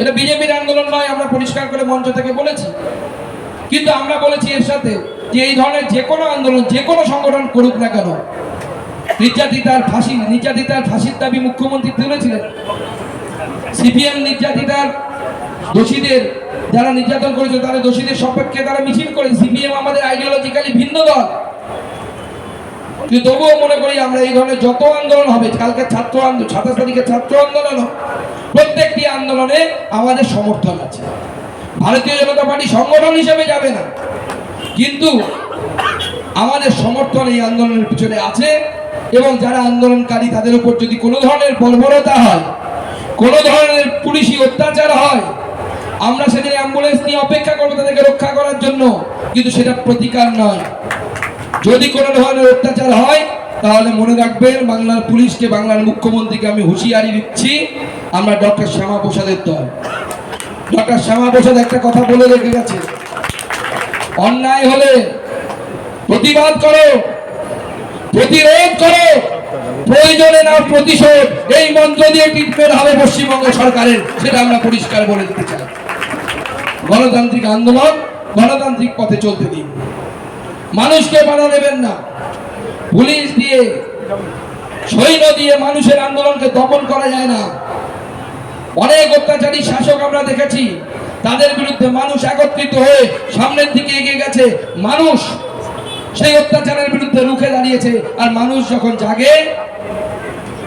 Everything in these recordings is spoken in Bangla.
এটা বিজেপির আন্দোলন নয়, আমরা পরিষ্কার করে মঞ্চ থেকে বলেছি। কিন্তু আমরা বলেছি এর সাথে যে এই ধরনের যে কোনো আন্দোলন, যে কোনো সংগঠন করুক না কেন, নির্যাতিতার ফাঁসি, নির্যাতিতার ফাঁসির দাবি মুখ্যমন্ত্রী তুলেছিলেন। সিপিএম নির্যাতিতার দোষীদের যারা নির্যাতন করেছে তারা দোষীদের সপক্ষে তারা মিছিল করে, সিপিএম আমাদের আইডিওলজিক্যালি ভিন্ন দল। কিন্তু তবুও মনে করি আমরা এই ধরনের যত আন্দোলন হবে, কালকে ছাত্র আন্দোলন, সাতাশ ছাত্র আন্দোলন প্রত্যেকটি আন্দোলনে আমাদের সমর্থন আছে। ভারতীয় জনতা পার্টি সংগঠন হিসেবে যাবে না, কিন্তু আমাদের সমর্থন এই আন্দোলনের পিছনে আছে এবং যারা আন্দোলনকারী, তাদের উপর যদি কোনো ধরনের বর্বরতা হয়, কোনো ধরনের পুলিশি অত্যাচার হয়, আমরা সেদিন অ্যাম্বুলেন্স নিয়ে অপেক্ষা করব তাদেরকে রক্ষা করার জন্য, কিন্তু সেটা প্রতিকার নয়। যদি কোনো ধরনের অত্যাচার হয়, তাহলে মনে রাখবেন বাংলার পুলিশকে বাংলার মুখ্যমন্ত্রীকে আমি হুঁশিয়ারি দিচ্ছি, আমরা ডক্টর শ্যামা প্রসাদের দল। ডক্টর শ্যামা প্রসাদ একটা কথা বলে রেখে গেছে। অন্যায় হলে প্রতিবাদ করো, প্রতিরোধ করো, প্রয়োজনে না প্রতিশোধ। এই মন্ত্র দিয়ে ট্রিটমেন্ট হবে পশ্চিমবঙ্গ সরকারের, সেটা আমরা পরিষ্কার বলে দিতে চাই। গণতান্ত্রিক আন্দোলন গণতান্ত্রিক পথে চলতে দিন। মানুষকে বাধা দেবেন না। পুলিশ দিয়ে, সৈন্য দিয়ে মানুষের আন্দোলনকে দমন করা যায় না। অনেক অত্যাচারী শাসক আমরা দেখেছি, তাদের বিরুদ্ধে মানুষ একত্রিত হয়ে সামনের দিকে এগিয়ে গেছে। মানুষ সেই অত্যাচারের বিরুদ্ধে রুখে দাঁড়িয়েছে, আর মানুষ যখন জাগে,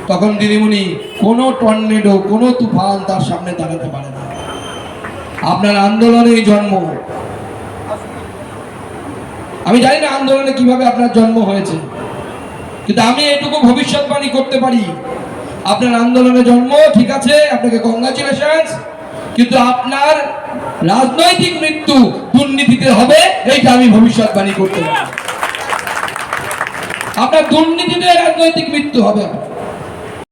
তখন দিদিমণি কোনো টর্নেডো, কোনো তুফান তার সামনে দাঁড়াতে পারে না। আপনার আন্দোলনেই জন্ম। আমি জানি না আন্দোলনে কীভাবে আপনার জন্ম হয়েছে, কিন্তু আমি এটুকু ভবিষ্যৎবাণী করতে পারি আপনার আন্দোলনে জন্ম, ঠিক আছে, আপনাকে কংগ্রাচুলেশন কিন্তু আপনার রাজনৈতিক মৃত্যু দুর্নীতিতে হবে, এইটা আমি ভবিষ্যৎবাণী করতে পারি আপনার দুর্নীতিতে রাজনৈতিক মৃত্যু হবে আপনার।